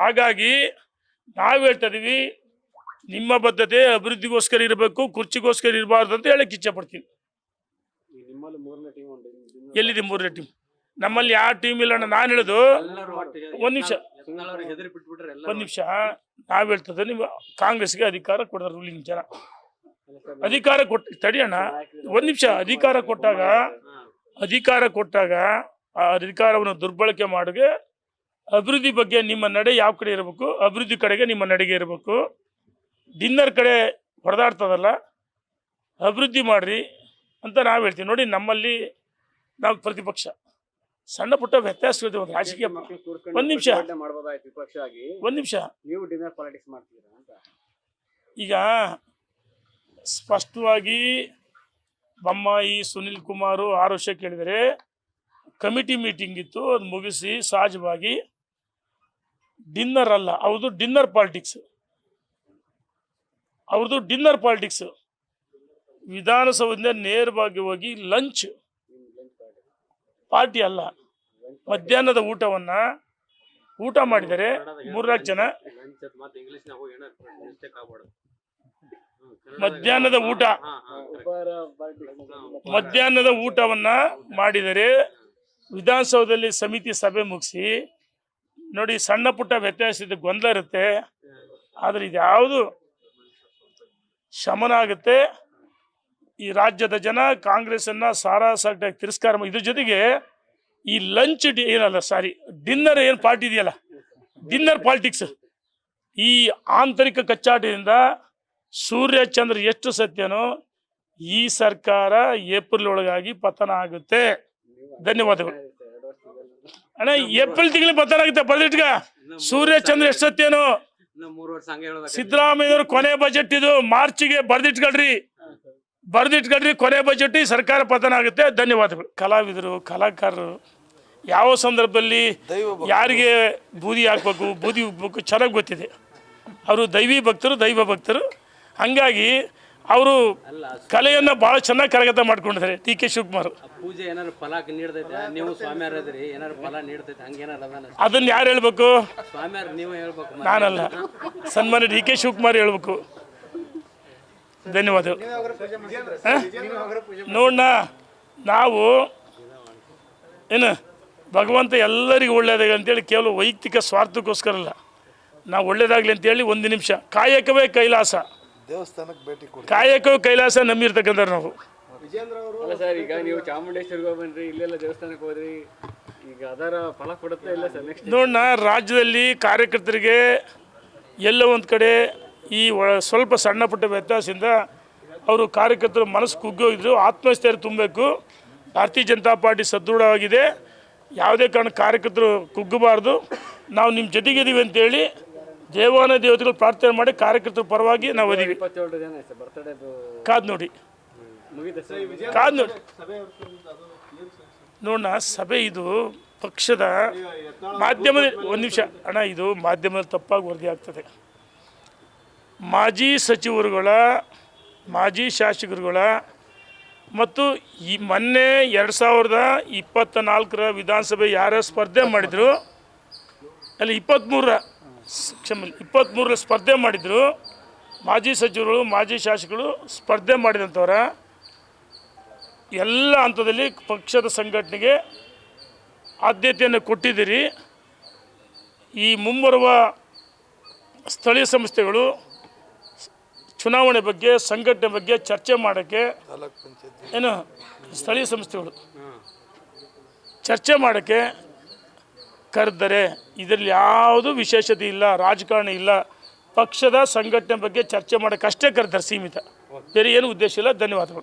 ಹಾಗಾಗಿ ನಾವು ಹೇಳ್ತಾ ಇದೀವಿ ನಿಮ್ಮ ಬದ್ಧತೆ ಅಭಿವೃದ್ಧಿಗೋಸ್ಕರ ಇರಬೇಕು ಕುರ್ಚಿಗೋಸ್ಕರ ಇರಬಾರ್ದು ಅಂತ ಹೇಳಕ್ ಇಚ್ಛೆ ಪಡ್ತೀನಿ. ಎಲ್ಲಿದೆ ಮೂರನೇ ಟೀಮ್ ನಮ್ಮಲ್ಲಿ ಯಾವ ಟೀಮ್ ಇಲ್ಲ ಅಣ್ಣ ನಾನು ಹೇಳೋದು ಒಂದು ನಿಮಿಷ. ಒಂದು ನಿಮಿಷ ನಾವ್ ಹೇಳ್ತದೆ ನೀವು ಕಾಂಗ್ರೆಸ್ಗೆ ಅಧಿಕಾರ ಕೊಡ್ತಾರೆ ರೂಲಿಂಗ್ ಜನ. ಅಧಿಕಾರ ಕೊಟ್ಟ ತಡಿಯಣ್ಣ ಒಂದ್ ನಿಮಿಷ ಅಧಿಕಾರ ಕೊಟ್ಟಾಗ ಅಧಿಕಾರ ಕೊಟ್ಟಾಗ ಆ ಅಧಿಕಾರವನ್ನು ದುರ್ಬಳಕೆ ಮಾಡಿಗೆ ಅಭಿವೃದ್ಧಿ ಬಗ್ಗೆ ನಿಮ್ಮ ನಡೆ ಯಾವ ಕಡೆ ಇರಬೇಕು? ಅಭಿವೃದ್ಧಿ ಕಡೆಗೆ ನಿಮ್ಮ ನಡೆಗೆ ಇರಬೇಕು. ಡಿನ್ನರ್ ಕಡೆ ಹೊಡೆದಾಡ್ತದಲ್ಲ ಅಭಿವೃದ್ಧಿ ಮಾಡಿರಿ ಅಂತ ನಾವು ಹೇಳ್ತೀವಿ. ನೋಡಿ ನಮ್ಮಲ್ಲಿ ನಾವು ಪ್ರತಿಪಕ್ಷ. ಸಣ್ಣ ಪುಟ್ಟ ವ್ಯತ್ಯಾಸ ಒಂದು ರಾಜಕೀಯ ಒಂದ್ ನಿಮಿಷ. ಒಂದ್ ನಿಮಿಷ. ನೀವು ಡಿನ್ನರ್ ಪಾಲಿಟಿಕ್ಸ್ ಮಾಡ್ತೀರಾ ಅಂತ. ಈಗ ಸ್ಪಷ್ಟವಾಗಿ ಬೊಮ್ಮಾಯಿ ಸುನಿಲ್ ಕುಮಾರು ಆರು ವರ್ಷ ಕೇಳಿದರೆ ಕಮಿಟಿ ಮೀಟಿಂಗ್ ಇತ್ತು, ಅದು ಮುಗಿಸಿ ಸಹಜವಾಗಿ ಡಿನ್ನರ್ ಅಲ್ಲ ಅವ್ರದ್ದು ಡಿನ್ನರ್ ಪಾಲಿಟಿಕ್ಸ್ ಅವ್ರದ್ದು ಡಿನ್ನರ್ ಪಾಲಿಟಿಕ್ಸ್ ವಿಧಾನಸೌಧದಿಂದ ನೇರವಾಗಿ ಹೋಗಿ ಲಂಚ್ ಪಾರ್ಟಿ ಅಲ್ಲ, ಮಧ್ಯಾಹ್ನದ ಊಟವನ್ನ ಊಟ ಮಾಡಿದರೆ ಮೂರ್ನಾಲ್ಕು ಜನ. ಮಧ್ಯಾಹ್ನದ ಊಟ. ಮಧ್ಯಾಹ್ನದ ಊಟವನ್ನ ಮಾಡಿದರೆ ವಿಧಾನಸೌಧದಲ್ಲಿ ಸಮಿತಿ ಸಭೆ ಮುಗಿಸಿ, ನೋಡಿ ಸಣ್ಣ ಪುಟ್ಟ ವ್ಯತ್ಯಾಸ ಇದೆ ಗೊಂದಲ ಇರುತ್ತೆ. ಆದರೆ ಇದ್ಯಾವುದು ಶಮನ ಆಗುತ್ತೆ. ಈ ರಾಜ್ಯದ ಜನ ಕಾಂಗ್ರೆಸ್ಸನ್ನು ಸಾರಾಸಾಟಾಗಿ ತಿರಸ್ಕಾರ ಇದ್ರ ಜೊತೆಗೆ ಈ ಲಂಚ್ ಡಿ ಏನಲ್ಲ ಸಾರಿ ಡಿನ್ನರ್ ಏನು ಪಾರ್ಟಿ ಇದೆಯಲ್ಲ? ಡಿನ್ನರ್ ಪಾಲಿಟಿಕ್ಸ್ ಈ ಆಂತರಿಕ ಕಚ್ಚಾಟದಿಂದ ಸೂರ್ಯ ಚಂದ್ರ ಎಷ್ಟು ಸತ್ಯನೋ ಈ ಸರ್ಕಾರ ಏಪ್ರಿಲ್ ಒಳಗಾಗಿ ಪತನ ಆಗುತ್ತೆ. ಧನ್ಯವಾದಗಳು. ಅಣ್ಣ ಏಪ್ರಿಲ್ ತಿಂಗಳು ಪತನ ಆಗುತ್ತೆ ಬರೆದಿಟ್ಗ ಸೂರ್ಯ ಚಂದ್ರ ಎಷ್ಟೇನು ಸಿದ್ದರಾಮಯ್ಯವ್ರ ಕೊನೆ ಬಜೆಟ್ ಇದು. ಮಾರ್ಚ್ಗೆ ಬರ್ದಿಟ್ಕೊಳ್ರಿ. ಬರ್ದಿಟ್ಕೊಳ್ರಿ ಕೊನೆ ಬಜೆಟ್ ಸರ್ಕಾರ ಪತನ ಆಗುತ್ತೆ. ಧನ್ಯವಾದಗಳು. ಕಲಾವಿದರು, ಕಲಾಕಾರರು, ಯಾವ ಸಂದರ್ಭದಲ್ಲಿ ಯಾರಿಗೆ ಬೂದಿ ಹಾಕ್ಬೇಕು, ಬೂದಿ ಉಗ್ಬೇಕು, ಚೆನ್ನಾಗಿ ಗೊತ್ತಿದೆ. ಅವರು ದೈವಿ ಭಕ್ತರು, ದೈವ ಭಕ್ತರು. ಹಂಗಾಗಿ ಅವರು ಕಲೆಯನ್ನು ಭಾಳ ಚೆನ್ನಾಗಿ ಕರಗತ ಮಾಡ್ಕೊಂಡಿದ್ದಾರೆ. ಟಿ ಕೆ ಶಿವಕುಮಾರ್ ಪೂಜೆ ಏನಾರು ಫಲ ನೀಡ್ತೈತೆ? ನೀವು ಸ್ವಾಮಿಯಾರ ಇದ್ರಿ ಏನಾರು ಫಲ ನೀಡ್ತೈತೆ? ಹಂಗೇನಾರ ಅದನ್ನ ಅದನ್ನು ಯಾರು ಹೇಳ್ಬೇಕು? ಸ್ವಾಮಿಯಾರ ನೀವು ಹೇಳ್ಬೇಕು. ನಾನಲ್ಲ. ಸನ್ಮಾನ್ಯ ಡಿ ಕೆ ಶಿವಕುಮಾರ್ ಹೇಳ್ಬೇಕು. ಧನ್ಯವಾದ ನೋಡಣ ನಾವು ಏನು ಭಗವಂತ ಎಲ್ಲರಿಗೂ ಒಳ್ಳೇದಾಗ ಅಂತೇಳಿ ಕೇವಲ ವೈಯಕ್ತಿಕ ಸ್ವಾರ್ಥಕ್ಕೋಸ್ಕರ ಅಲ್ಲ ನಾವು ಒಳ್ಳೇದಾಗಲಿ ಅಂತೇಳಿ ಒಂದು ನಿಮಿಷ. ಕಾಯಕವೇ ಕೈಲಾಸ. ದೇವಸ್ಥಾನಕ್ಕೆ ಭೇಟಿ ಕೊಡಿ ಕಾಯಕ ಕೈಲಾಸ ನಂಬಿರ್ತಕ್ಕಂಥ ನಾವು. ಅಲ್ಲ ಸರ್ ಈಗ ನೀವು ಚಾಮುಂಡೇಶ್ವರಿಗೆ ಹೋಗ್ಬನ್ರಿ ಇಲ್ಲೆಲ್ಲ ದೇವಸ್ಥಾನಕ್ಕೆ ಹೋದ್ರಿ ಈಗ ಅದರ ಫಲ ಕೊಡುತ್ತೆ ಇಲ್ಲ ಸರ್ ನೆಕ್ಸ್ಟ್ ನೋಡೋಣ ರಾಜ್ಯದಲ್ಲಿ ಕಾರ್ಯಕರ್ತರಿಗೆ ಎಲ್ಲ ಒಂದು ಕಡೆ ಈ ಸ್ವಲ್ಪ ಸಣ್ಣ ಪುಟ್ಟ ವ್ಯತ್ಯಾಸದಿಂದ ಅವರು ಕಾರ್ಯಕರ್ತರು ಮನಸ್ಸು ಕುಗ್ಗೋಗಿದ್ರು ಆತ್ಮಸ್ಥೈರ್ಯ ತುಂಬಬೇಕು. ಭಾರತೀಯ ಜನತಾ ಪಾರ್ಟಿ ಸದೃಢವಾಗಿದೆ ಯಾವುದೇ ಕಾರಣ ಕಾರ್ಯಕರ್ತರು ಕುಗ್ಗಬಾರ್ದು. ನಾವು ನಿಮ್ಮ ಜೊತೆಗಿದ್ದೀವಿ ಅಂತೇಳಿ ದೇವಾನ ದೇವತೆಗಳು ಪ್ರಾರ್ಥನೆ ಮಾಡಿ ಕಾರ್ಯಕರ್ತರ ಪರವಾಗಿ ನಾವು ಅದೀವಿ. ಕಾದ್ ನೋಡಿ. ಕಾದ್ ನೋಡಿ. ನೋಡೋಣ ಸಭೆ ಇದು ಪಕ್ಷದ ಮಾಧ್ಯಮದ ಒಂದು ನಿಮಿಷ. ಅಣ್ಣ ಇದು ಮಾಧ್ಯಮದಲ್ಲಿ ತಪ್ಪಾಗಿ ವರದಿ ಆಗ್ತದೆ. ಮಾಜಿ ಸಚಿವರುಗಳ ಮಾಜಿ ಶಾಸಕರುಗಳ ಮತ್ತು ಈ ಮೊನ್ನೆ ಎರಡು ಸಾವಿರದ ಇಪ್ಪತ್ತ ನಾಲ್ಕರ ವಿಧಾನಸಭೆ ಯಾರ್ಯಾರು ಸ್ಪರ್ಧೆ ಮಾಡಿದರು? ಅಲ್ಲಿ ಇಪ್ಪತ್ತ್ಮೂರರ ಕ್ಷಮೆ ಇಪ್ಪತ್ತ್ಮೂರರಲ್ಲಿ ಸ್ಪರ್ಧೆ ಮಾಡಿದರು. ಮಾಜಿ ಸಚಿವರು ಮಾಜಿ ಶಾಸಕರು ಸ್ಪರ್ಧೆ ಮಾಡಿದಂಥವ್ರ. ಎಲ್ಲ ಹಂತದಲ್ಲಿ ಪಕ್ಷದ ಸಂಘಟನೆಗೆ ಆದ್ಯತೆಯನ್ನು ಕೊಟ್ಟಿದ್ದೀರಿ. ಈ ಮುಂಬರುವ ಸ್ಥಳೀಯ ಸಂಸ್ಥೆಗಳು ಚುನಾವಣೆ ಬಗ್ಗೆ ಸಂಘಟನೆ ಬಗ್ಗೆ ಚರ್ಚೆ ಮಾಡೋಕ್ಕೆ ಏನು ಸ್ಥಳೀಯ ಸಂಸ್ಥೆಗಳು ಚರ್ಚೆ ಮಾಡೋಕ್ಕೆ ಕರೆದರೆ ಇದರಲ್ಲಿ ಯಾವುದೂ ವಿಶೇಷತೆ ಇಲ್ಲ ರಾಜಕಾರಣ ಇಲ್ಲ ಪಕ್ಷದ ಸಂಘಟನೆ ಬಗ್ಗೆ ಚರ್ಚೆ ಮಾಡೋಕ್ಕಷ್ಟೇ ಕರೆದಾರೆ ಸೀಮಿತ. ಬೇರೆ ಏನು ಉದ್ದೇಶ ಇಲ್ಲ. ಧನ್ಯವಾದಗಳು.